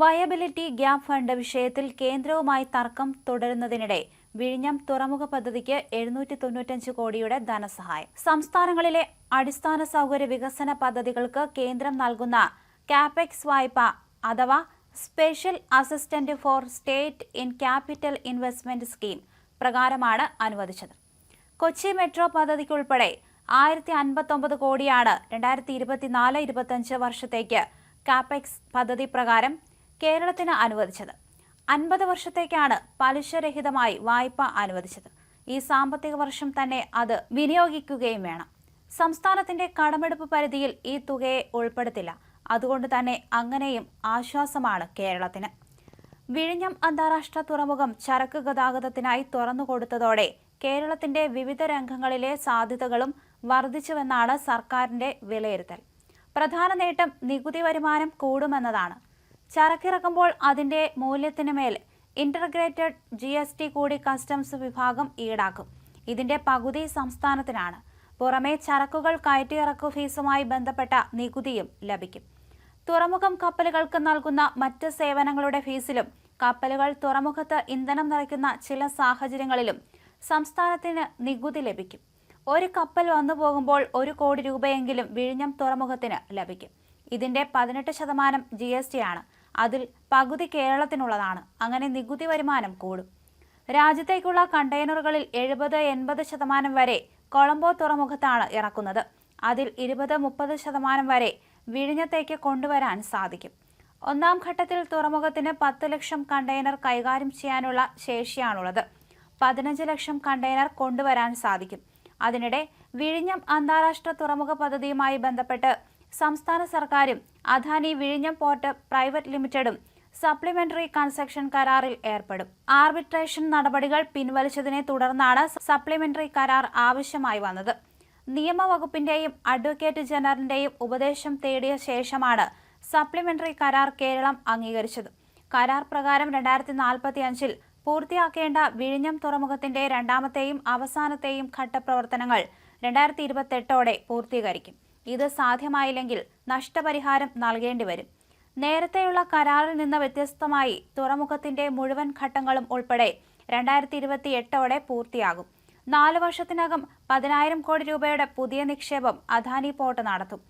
Viability gap fund വിഷയത്തിൽ കേന്ദ്രവുമായി തർക്കം തുടരുന്നതിനിടെ വിഴിഞ്ഞം തുറമുഖ പദ്ധതിക്ക് എഴുന്നൂറ്റി തൊണ്ണൂറ്റഞ്ച് കോടിയുടെ ധനസഹായം. സംസ്ഥാനങ്ങളിലെ അടിസ്ഥാന സൗകര്യ വികസന പദ്ധതികൾക്ക് കേന്ദ്രം നൽകുന്ന കാപെക്സ് വായ്പ അഥവാ special assistant for state in capital investment scheme പ്രകാരമാണ് അനുവദിച്ചത്. കൊച്ചി മെട്രോ പദ്ധതിക്കുൾപ്പെടെ ആയിരത്തി അൻപത്തൊമ്പത് കോടിയാണ് രണ്ടായിരത്തി ഇരുപത്തിനാല് ഇരുപത്തഞ്ച് വർഷത്തേക്ക് കാപെക്സ് പദ്ധതി പ്രകാരം കേരളത്തിന് അനുവദിച്ചത്. അൻപത് വർഷത്തേക്കാണ് പലിശരഹിതമായി വായ്പ അനുവദിച്ചത്. ഈ സാമ്പത്തിക വർഷം തന്നെ അത് വിനിയോഗിക്കുകയും വേണം. സംസ്ഥാനത്തിന്റെ കടമെടുപ്പ് പരിധിയിൽ ഈ തുകയെ ഉൾപ്പെടുത്തില്ല. അതുകൊണ്ട് തന്നെ അങ്ങനെയും ആശ്വാസമാണ് കേരളത്തിന്. വിഴിഞ്ഞം അന്താരാഷ്ട്ര തുറമുഖം ചരക്ക് ഗതാഗതത്തിനായി തുറന്നുകൊടുത്തതോടെ കേരളത്തിന്റെ വിവിധ രംഗങ്ങളിലെ സാധ്യതകളും വർദ്ധിച്ചുവെന്നാണ് സർക്കാരിന്റെ വിലയിരുത്തൽ. പ്രധാന നേട്ടം നികുതി വരുമാനം കൂടുമെന്നതാണ്. ചരക്കിറക്കുമ്പോൾ അതിന്റെ മൂല്യത്തിന് മേൽ ഇന്റർഗ്രേറ്റഡ് ജി എസ് ടി കൂടി കസ്റ്റംസ് വിഭാഗം ഈടാക്കും. ഇതിന്റെ പകുതി സംസ്ഥാനത്തിനാണ്. പുറമെ ചരക്കുകൾ കയറ്റിയിറക്കു ഫീസുമായി ബന്ധപ്പെട്ട നികുതിയും ലഭിക്കും. തുറമുഖം കപ്പലുകൾക്ക് നൽകുന്ന മറ്റ് സേവനങ്ങളുടെ ഫീസിലും കപ്പലുകൾ തുറമുഖത്ത് ഇന്ധനം നിറയ്ക്കുന്ന ചില സാഹചര്യങ്ങളിലും സംസ്ഥാനത്തിന് നികുതി ലഭിക്കും. ഒരു കപ്പൽ വന്നു പോകുമ്പോൾ ഒരു കോടി രൂപയെങ്കിലും വിഴിഞ്ഞം തുറമുഖത്തിന് ലഭിക്കും. ഇതിന്റെ പതിനെട്ട് ശതമാനം ജി എസ് ടി ആണ്. അതിൽ പകുതി കേരളത്തിനുള്ളതാണ്. അങ്ങനെ നികുതി വരുമാനം കൂടും. രാജ്യത്തേക്കുള്ള കണ്ടെയ്നറുകളിൽ എഴുപത് എൺപത് ശതമാനം വരെ കൊളംബോ തുറമുഖത്താണ് ഇറക്കുന്നത്. അതിൽ ഇരുപത് മുപ്പത് ശതമാനം വരെ വിഴിഞ്ഞത്തേക്ക് കൊണ്ടുവരാൻ സാധിക്കും. ഒന്നാം ഘട്ടത്തിൽ തുറമുഖത്തിന് പത്ത് ലക്ഷം കണ്ടെയ്നർ കൈകാര്യം ചെയ്യാനുള്ള ശേഷിയാണുള്ളത്. പതിനഞ്ച് ലക്ഷം കണ്ടെയ്നർ കൊണ്ടുവരാൻ സാധിക്കും. അതിനിടെ വിഴിഞ്ഞം അന്താരാഷ്ട്ര തുറമുഖ പദ്ധതിയുമായി ബന്ധപ്പെട്ട് സംസ്ഥാന സർക്കാരും അദാനി വിഴിഞ്ഞം പോർട്ട് പ്രൈവറ്റ് ലിമിറ്റഡും സപ്ലിമെന്ററി കൺസെഷൻ കരാറിൽ ഏർപ്പെടും. ആർബിട്രേഷൻ നടപടികൾ പിൻവലിച്ചതിനെ തുടർന്നാണ് സപ്ലിമെന്ററി കരാർ ആവശ്യമായി വന്നത്. നിയമവകുപ്പിന്റെയും അഡ്വക്കേറ്റ് ജനറലിന്റെയും ഉപദേശം തേടിയ ശേഷമാണ് സപ്ലിമെന്ററി കരാർ കേരളം അംഗീകരിച്ചത്. കരാർ പ്രകാരം രണ്ടായിരത്തി നാൽപ്പത്തി അഞ്ചിൽ പൂർത്തിയാക്കേണ്ട വിഴിഞ്ഞം തുറമുഖത്തിന്റെ രണ്ടാമത്തെയും അവസാനത്തെയും ഘട്ടപ്രവർത്തനങ്ങൾ രണ്ടായിരത്തി ഇരുപത്തെട്ടോടെ പൂർത്തീകരിക്കും. ഇത് സാധ്യമായില്ലെങ്കിൽ നഷ്ടപരിഹാരം നൽകേണ്ടി വരും. നേരത്തെയുള്ള കരാറിൽ നിന്ന് വ്യത്യസ്തമായി തുറമുഖത്തിന്റെ മുഴുവൻ ഘട്ടങ്ങളും ഉൾപ്പെടെ രണ്ടായിരത്തി ഇരുപത്തി എട്ടോടെ പൂർത്തിയാകും. നാല് വർഷത്തിനകം പതിനായിരം കോടി രൂപയുടെ പുതിയ നിക്ഷേപം അദാനി പോർട്ട് നടത്തും.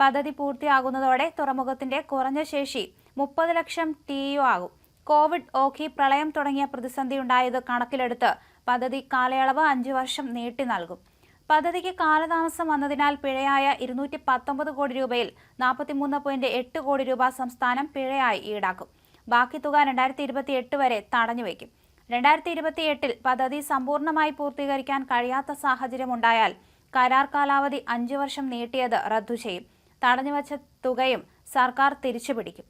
പദ്ധതി പൂർത്തിയാകുന്നതോടെ തുറമുഖത്തിന്റെ കുറഞ്ഞ ശേഷി മുപ്പത് ലക്ഷം ടി യു ആകും. കോവിഡ് ഓഖി പ്രളയം തുടങ്ങിയ പ്രതിസന്ധി ഉണ്ടായത് കണക്കിലെടുത്ത് പദ്ധതി കാലയളവ് അഞ്ചു വർഷം നീട്ടി നൽകും. പദ്ധതിക്ക് കാലതാമസം വന്നതിനാൽ പിഴയായ ഇരുന്നൂറ്റി പത്തൊമ്പത് കോടി രൂപയിൽ നാൽപ്പത്തിമൂന്ന് പോയിന്റ് എട്ട് കോടി രൂപ സംസ്ഥാനം പിഴയായി ഈടാക്കും. ബാക്കി തുക രണ്ടായിരത്തി ഇരുപത്തി എട്ട് വരെ തടഞ്ഞുവെക്കും രണ്ടായിരത്തി ഇരുപത്തി എട്ടിൽ പദ്ധതി സമ്പൂർണമായി പൂർത്തീകരിക്കാൻ കഴിയാത്ത സാഹചര്യമുണ്ടായാൽ കരാർ കാലാവധി അഞ്ചു വർഷം നീട്ടിയത് റദ്ദു ചെയ്യും. തടഞ്ഞുവച്ച തുകയും സർക്കാർ തിരിച്ചുപിടിക്കും.